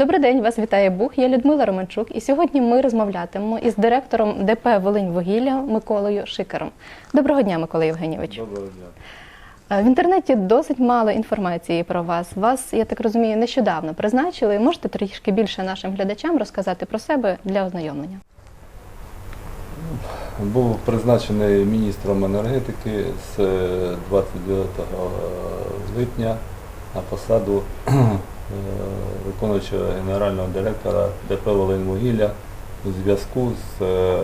Добрий день, вас вітає Бух. Я Людмила Романчук, і сьогодні ми розмовлятимемо із директором ДП Волинь-Вугілля Миколою Шикаром. Доброго дня, Микола Євгенійович. Доброго дня. Е, В інтернеті досить мало інформації про вас. Вас, я так розумію, нещодавно призначили. Можете трішки більше нашим глядачам розказати про себе для ознайомлення? Був призначений міністром енергетики з е, 29 липня на посаду е, виконуючого генерального директора ДП «Волиньвугілля» у зв'язку з е,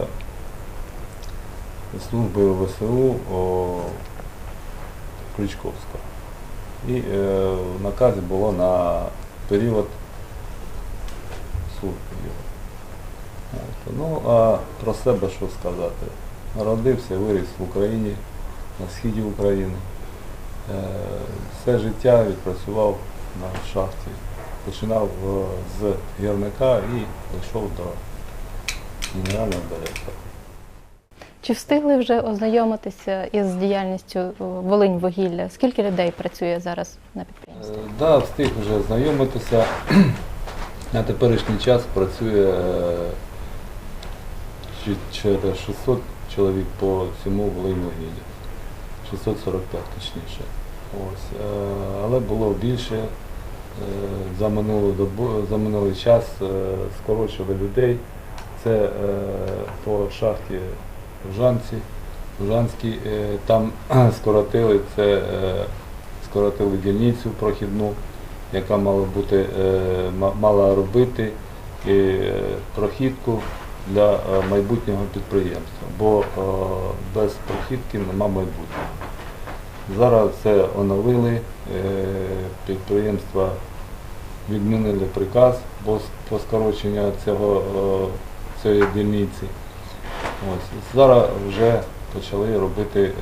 службою ВСУ Ключковського. І е, в наказі було на період служби його. Ну, а про себе що сказати? Народився, виріс в Україні, на східі України. Е, Все життя відпрацював на шахті. Починав е, з гірника і дійшов до генерального директора. Чи встигли вже ознайомитися із діяльністю Волинь-Вугілля? Скільки людей працює зараз на підприємстві? Так, да, встиг вже знайомитися. На теперішній час працює е, чи- 600 чоловік по всьому Волиньвугіллі. 645 точніше. Ось. е, Але було більше. Е, За, минулу добу, за минулий час е, скорочили людей. Це е, по шахті в Жанці, в Жанській, там скоротили це, скоротили дільницю прохідну, яка мала бути, мала робити е, прохідку для майбутнього підприємства, бо без прохідки нема майбутнього. Зараз це оновили, е, підприємства відмінили приказ по, скороченню цього, цієї дільниці. Ось. Зараз вже почали робити е,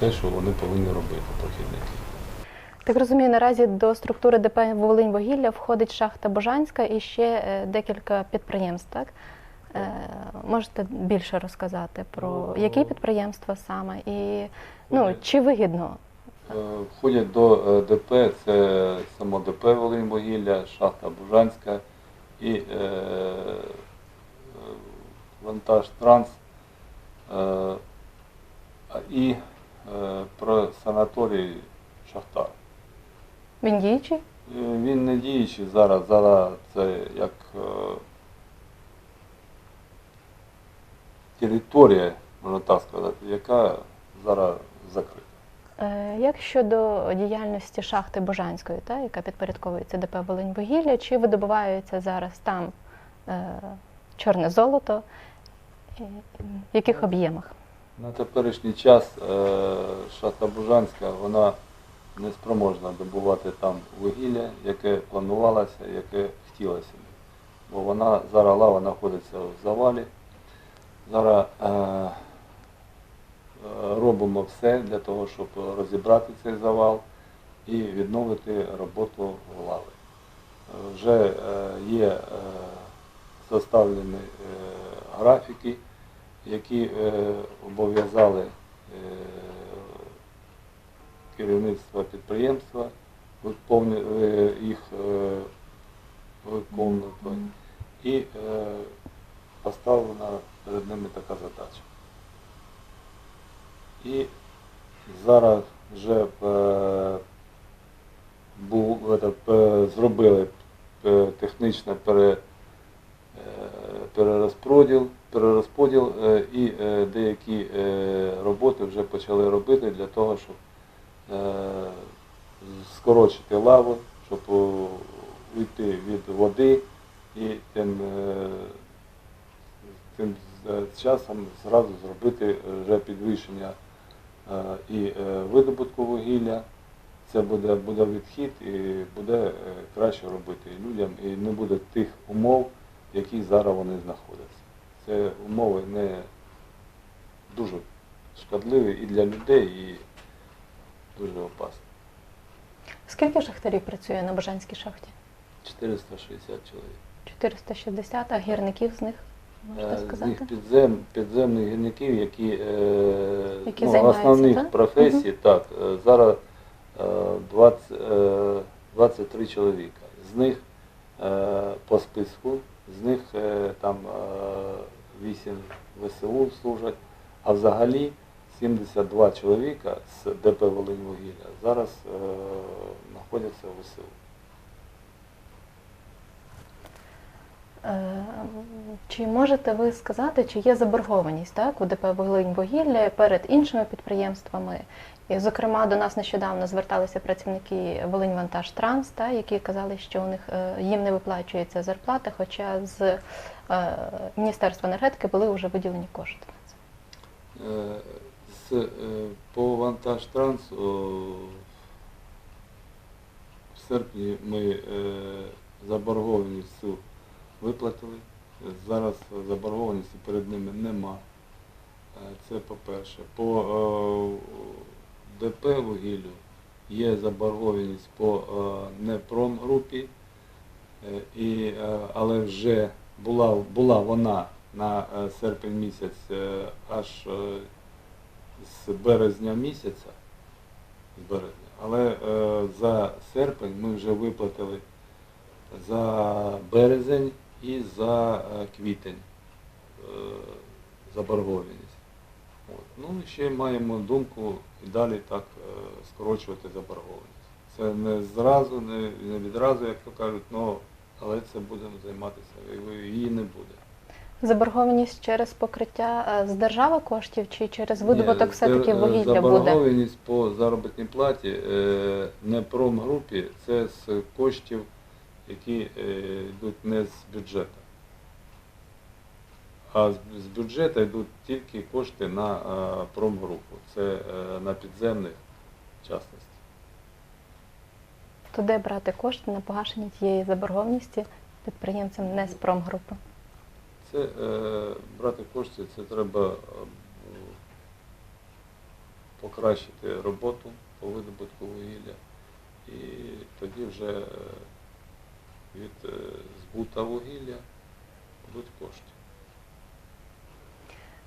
те, що вони повинні робити, прохідники. Так розумію, наразі до структури ДП Волинь-Вугілля входить шахта Божанська і ще е, декілька підприємств, так? Е, Можете більше розказати про Ну, які підприємства саме і ну, чи вигідно? Е, Входять до е, ДП, це само ДП Волинь-Вугілля, шахта Бужанська і е, е, вантаж Транс. Е, і е, про санаторій Шахтар. Він діючий? Е, Він не діючий зараз, зараз це як е, територія, можна так сказати, яка зараз закрита. Е, Як щодо діяльності шахти Божанської, та, яка підпорядковується ДП Волинь-Вугілля, чи видобувається зараз там е, чорне золото? В яких об'ємах? На теперішній час е, шахта Бужанська вона не спроможна добувати там вугілля, яке планувалося, яке хотілося. Бо вона зараз лава знаходиться в завалі. Зараз е, е, робимо все для того, щоб розібрати цей завал і відновити роботу лави. Е, Вже е, є е, составлені е, графіки, які е, обов'язали е, керівництво підприємства е, їх е, виконувати. І е, поставлена перед ними така задача. І зараз вже е, був, е, е, зробили технічне е, перерозподіл, перерозподіл і деякі роботи вже почали робити для того, щоб скорочити лаву, щоб уйти від води і тим, тим е, часом зразу зробити вже підвищення е, і е, видобутку вугілля. Це буде, буде відхід і буде е, краще робити людям, і не буде тих умов, яких зараз вони знаходяться. Це умови не дуже шкідливі і для людей, і дуже опасні. Скільки шахтарів працює на Божанській шахті? 460 чоловік. 460, а гірників з них Е, З них підзем, підземних гірників, які, е, Які ну, основних так? професій, так, е, зараз е, 20, е, 23 чоловіка. З них е, по списку, з них е, там 8 ВСУ служать, а взагалі 72 чоловіка з ДП Волиньвугілля зараз е, знаходяться в ВСУ. Чи можете ви сказати, чи є заборгованість так, у ДП «Волиньвугілля» перед іншими підприємствами? І, зокрема, до нас нещодавно зверталися працівники «Волиньвантажтранс», та, які казали, що у них е, їм не виплачується зарплата, хоча з е, Міністерства енергетики були вже виділені кошти на це. Е, З, е, по вантаж-трансу в серпні ми е, заборгованість виплатили. Зараз заборгованості перед ними нема. Е, Це по-перше. По е, ДП вугіллю є заборгованість по е, непромгрупі, але вже була, була вона на серпень місяць аж з березня місяця, з березня, але за серпень ми вже виплатили за березень і за е, квітень е, заборгованість. Ну і ще маємо думку і далі так е, скорочувати заборгованість. Це не зразу, не, відразу, як то кажуть, но, але це будемо займатися, її не буде. Заборгованість через покриття з держави коштів чи через видобуток все-таки вугілля буде? Заборгованість по заробітній платі не промгрупі, це з коштів, які е, йдуть не з бюджету. А з, бюджету йдуть тільки кошти на е, промгрупу. Це е, на підземних частності. То де брати кошти на погашення тієї заборгованості підприємцям не з промгрупи? Це е, брати кошти, це треба покращити роботу по видобутку вугілля. І тоді вже від е, збута вугілля будуть кошти.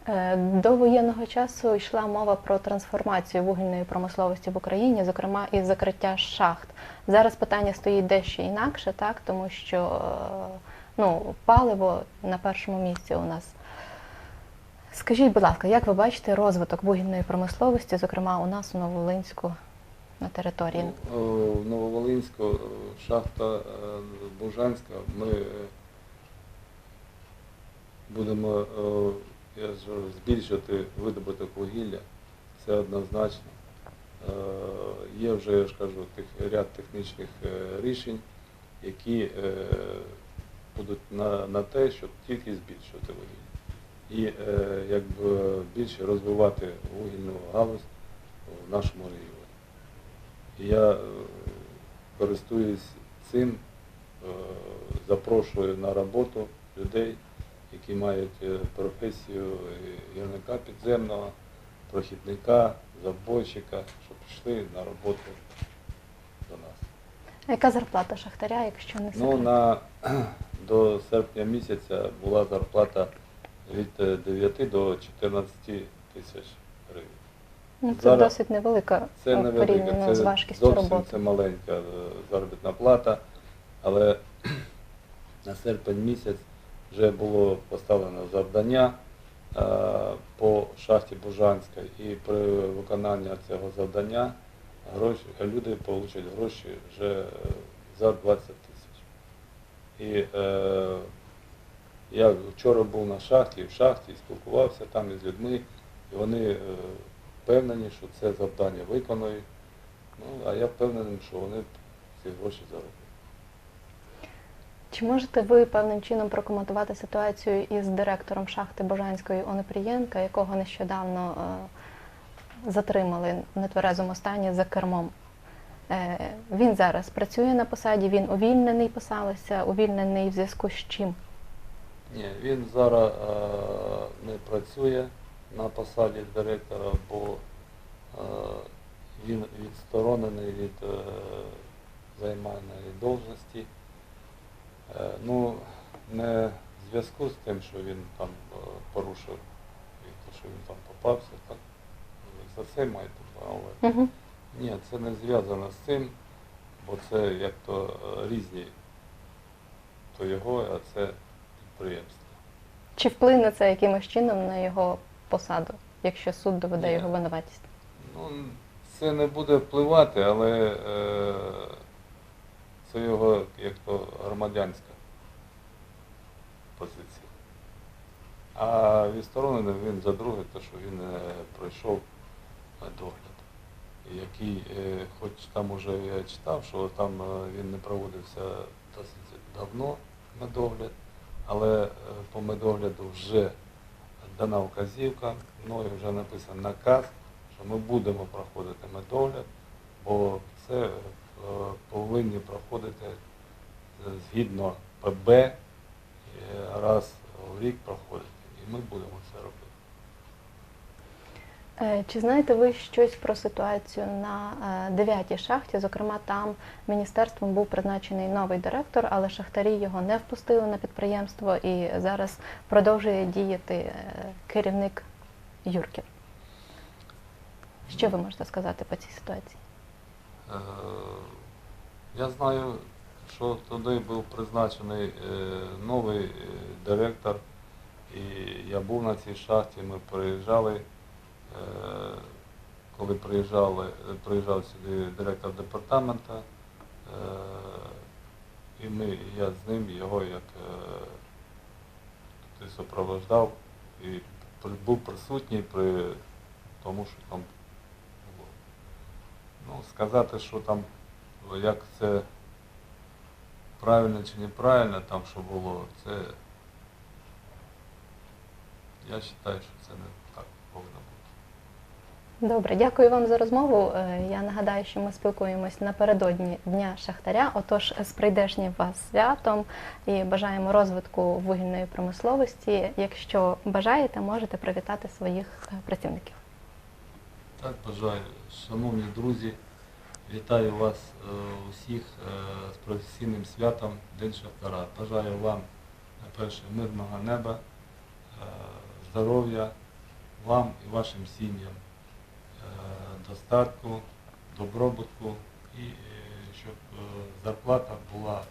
Е, До воєнного часу йшла мова про трансформацію вугільної промисловості в Україні, зокрема і закриття шахт. Зараз питання стоїть дещо інакше, так тому що е, ну, паливо на першому місці у нас. Скажіть, будь ласка, як ви бачите розвиток вугільної промисловості, зокрема у нас у Новолинську на території? Ну, е, Нововолинську е, шахта е, Бужанська ми будемо збільшувати видобуток вугілля. Це однозначно. Є вже, я ж кажу, ряд технічних рішень, які будуть на, на те, щоб тільки збільшувати вугілля. І якби більше розвивати вугільну галузь в нашому регіоні. Я е, користуюсь цим, е, запрошую на роботу людей, які мають е, професію гірника підземного, прохідника, забойщика, щоб пішли на роботу до нас. А яка зарплата шахтаря, якщо не Ну, на, до серпня місяця була зарплата від е, 9 до 14 тисяч гривень. Ну, це зараз- досить невелика Це е, невелика, порівняно з це важкістю зовсім роботи. це маленька е, заробітна плата, але на серпень місяць вже було поставлено завдання е, по шахті Бужанська і при виконанні цього завдання гроші, люди отримують гроші вже за 20 тисяч. І е, я вчора був на шахті, в шахті спілкувався там із людьми, і вони впевнені, що це завдання виконують. Ну, а я впевнений, що вони ці гроші зароблять. Чи можете ви певним чином прокоментувати ситуацію із директором шахти Божанської Онопрієнка, якого нещодавно е, затримали в нетверезому стані за кермом? Е, він зараз працює на посаді, він увільнений посадився, увільнений в зв'язку з чим? Ні, він зараз е, не працює на посаді директора, бо е, він відсторонений від е, займаної должності. Е, ну, не в зв'язку з тим, що він там порушив, що він там попався, так? За це маєте право. Ні, це не зв'язано з цим, бо це як то різні то його, а це підприємство. Чи вплине це якимось чином на його посаду, якщо суд доведе Ні. його винуватість? Ну, це не буде впливати, але е, це його як то громадянська позиція. А відсторонений він за друге, те, що він е, пройшов е, догляд. Який, е, хоч там уже я читав, що там е, він не проводився досить давно медогляд, але е, по медогляду вже дана вказівка, мною вже написаний наказ, що ми будемо проходити медогляд, бо це е, повинні проходити е, згідно ПБ е, раз в рік проходити. І ми будемо це робити. Е, Чи знаєте ви щось про ситуацію на е, дев'ятій шахті? Зокрема, там міністерством був призначений новий директор, але шахтарі його не впустили на підприємство і зараз продовжує діяти е, керівник Юрків. Що ви можете сказати по цій ситуації? Е, Я знаю, що туди був призначений е, новий е, директор, і я був на цій шахті, ми приїжджали, е, коли приїжджали, приїжджав сюди директор департамента, е, і ми, я з ним його як е, туди супроводжав і був присутній при тому, що там було. Ну, сказати, що там, як це правильно чи неправильно там, що було, це я вважаю, що це не так повинно бути. Добре, дякую вам за розмову. Е, Я нагадаю, що ми спілкуємось напередодні Дня Шахтаря. Отож, з прийдешнім вас святом і бажаємо розвитку вугільної промисловості. Якщо бажаєте, можете привітати своїх е, працівників. Так бажаю. Шановні друзі, вітаю вас е, усіх з професійним святом День Шахтара. Бажаю вам, найперше, мирного неба, здоров'я вам і вашим сім'ям, достатку, добробутку і е, щоб е, зарплата була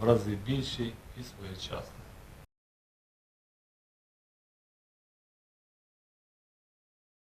в рази більшій і своєчасна.